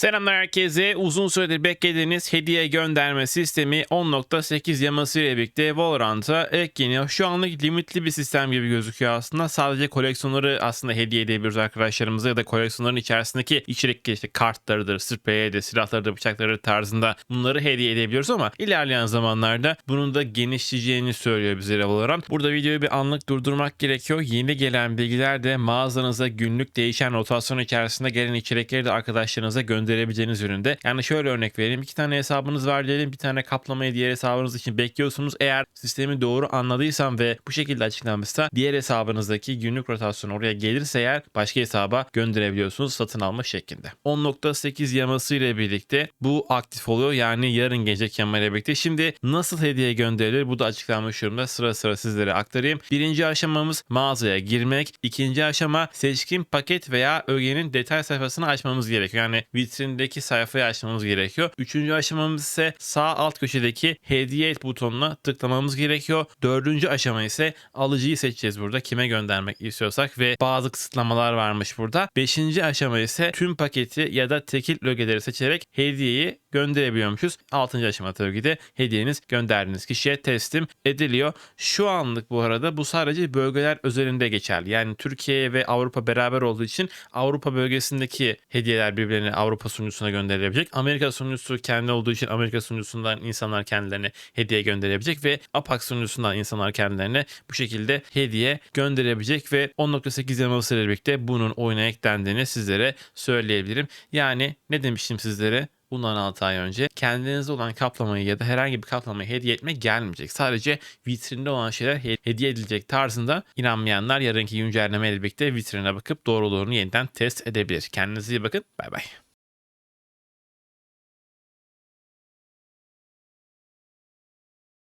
Selamlar herkese. Uzun süredir beklediğiniz hediye gönderme sistemi 10.8 yaması ile birlikte Valorant'a ekleniyor. Şu anlık limitli bir sistem gibi gözüküyor aslında. Sadece koleksiyonları aslında hediye edebiliyoruz arkadaşlarımıza ya da koleksiyonların içerisindeki içerikli işte kartlarıdır, spreydir, silahlarıdır, bıçakları tarzında bunları hediye edebiliyoruz ama ilerleyen zamanlarda bunun da genişleyeceğini söylüyor bize Valorant. Burada videoyu bir anlık durdurmak gerekiyor. Yeni gelen bilgiler de mağazanıza günlük değişen rotasyon içerisinde gelen içerikleri de arkadaşlarınıza gönderebileceğiniz yönünde. Yani şöyle örnek vereyim. iki tane hesabınız var diyelim. Bir tane kaplamayı diğer hesabınız için bekliyorsunuz. Eğer sistemi doğru anladıysam ve bu şekilde açıklanmışsa diğer hesabınızdaki günlük rotasyon oraya gelirse eğer başka hesaba gönderebiliyorsunuz satın alma şeklinde. 10.8 yaması ile birlikte bu aktif oluyor. Yani yarın gelecek yama ile birlikte. Şimdi nasıl hediye gönderilir? Bu da açıklanmış yorumda sıra sıra sizlere aktarayım. Birinci aşamamız mağazaya girmek. İkinci aşama seçkin paket veya ögenin detay sayfasını açmamız gerekiyor. Yani vitrindeki sayfayı açmamız gerekiyor. Üçüncü aşamamız ise sağ alt köşedeki hediye et butonuna tıklamamız gerekiyor. Dördüncü aşama ise alıcıyı seçeceğiz burada. Kime göndermek istiyorsak ve bazı kısıtlamalar varmış burada. Beşinci aşama ise tüm paketi ya da tekil ögeleri seçerek hediyeyi gönderebiliyormuşuz. Altıncı aşama tabii ki de hediyeniz gönderdiğiniz kişiye teslim ediliyor. Şu anlık bu arada bu sadece bölgeler özelinde geçerli. Yani Türkiye ve Avrupa beraber olduğu için Avrupa bölgesindeki hediyeler birbirlerine Avrupa sunucusuna gönderilebilecek. Amerika sunucusu kendi olduğu için Amerika sunucusundan insanlar kendilerine hediye gönderebilecek ve APAC sunucusundan insanlar kendilerine bu şekilde hediye gönderebilecek ve 10.8 yamasıyla birlikte bunun oyuna eklendiğini sizlere söyleyebilirim. Yani ne demiştim sizlere? bundan 6 ay önce kendinizde olan kaplamayı ya da herhangi bir kaplamayı hediye etmek gelmeyecek. Sadece vitrinde olan şeyler he- hediye edilecek tarzında inanmayanlar yarınki güncelleme ile birlikte vitrine bakıp doğruluğunu yeniden test edebilir. Kendinize iyi bakın. Bay bay.